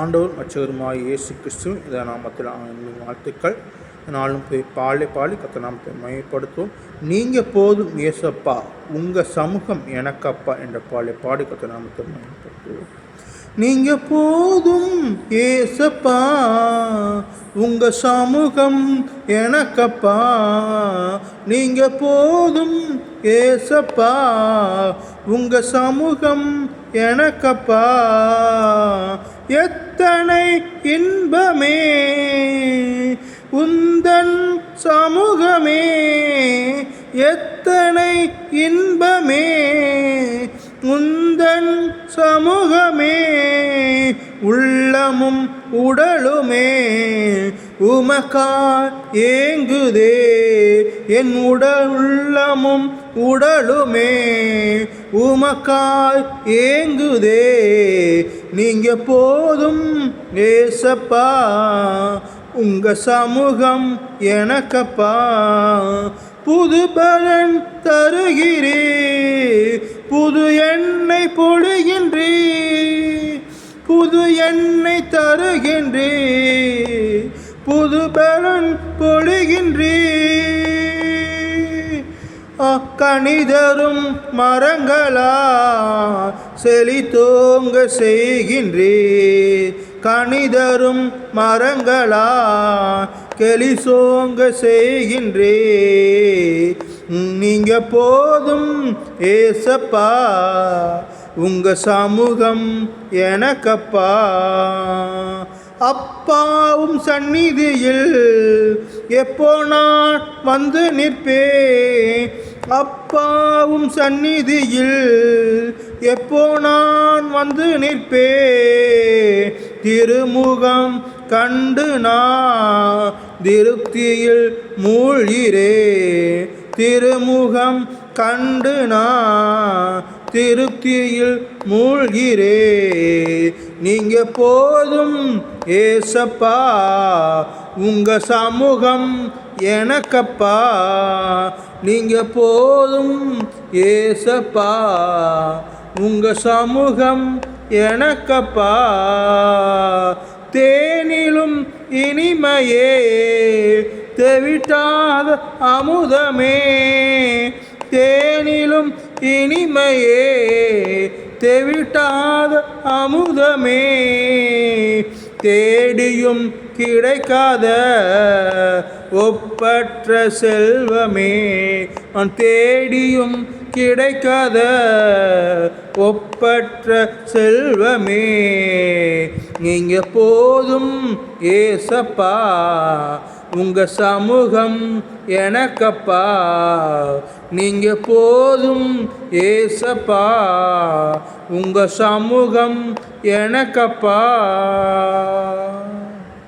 ஆண்டவர் மற்றவருமாய் இயேசு கிறிஸ்து இதை நாமத்தில் ஆண்டவரின் வாழ்த்துக்கள். நாளும் போய் பாலை பாலி கத்த நாமத்தை மையப்படுத்துவோம் நீங்கள் போதும் இயேசப்பா உங்கள் சமூகம் எனக்கப்பா என்ற பாலை பாடி கத்த நாமத்தை மையப்படுத்துவோம் நீங்கள் போதும் ஏசப்பா உங்கள் சமூகம் எனக்கப்பா. நீங்கள் போதும் ஏசப்பா உங்கள் சமூகம் எனக்கப்பா. எத்தனை இன்பமே உந்தன் சமூகமே எத்தனை இன்பமே உந்தன் சமூகமே உள்ளமும் உடலுமே உமக்கா ஏங்குதே. என் உடல் உள்ளமும் உடலுமே உமக்காய் ஏங்குதே. நீங்க போதும் ஏசப்பா. உங்க சமூகம் எனக்கப்பா. புது பலன் தருகிறே புது எண்ணெய் பொழுகின்றே புது எண்ணெய் தருகின்றே புது பலன் பொழுகின்றே கணிதரும் மரங்களா செழித்தோங்க செய்கின்றே கணிதரும் மரங்களா கெளிசோங்க செய்கின்றே நீங்க போதும் ஏசப்பா உங்க சமூகம் எனக்கப்பா. அப்பாவும் சந்நிதியில் எப்போ நான் வந்து நிற்பேன்? அப்பாவும் சந்நிதியில் எப்போ நான் வந்து நிற்பே? திருமுகம் கண்டு நான் திருப்தியில் மூழ்கிறே. திருமுகம் கண்டு நான் திருப்தியில் மூழ்கிறே. நீங்க போதும் ஏசப்பா. உங்க சமூகம் எனக்கப்பா. நீங்க போதும் ஏசப்பா. உங்க சமூகம் எனக்கப்பா. தேனிலும் இனிமையே தெவிட்டாத அமுதமே. தேனிலும் இனிமையே தெவிட்டாத அமுதமே தேடியும் கிடைக்காத ஒப்பற்ற செல்வமே. நான் தேடியும் கிடைக்காத ஒப்பற்ற செல்வமே. நீங்கள் போதும் ஏசப்பா உங்க சமூகம் எனக்கப்பா. நீங்கள் போதும் ஏசப்பா. உங்க சமூகம் எனக்கப்பா.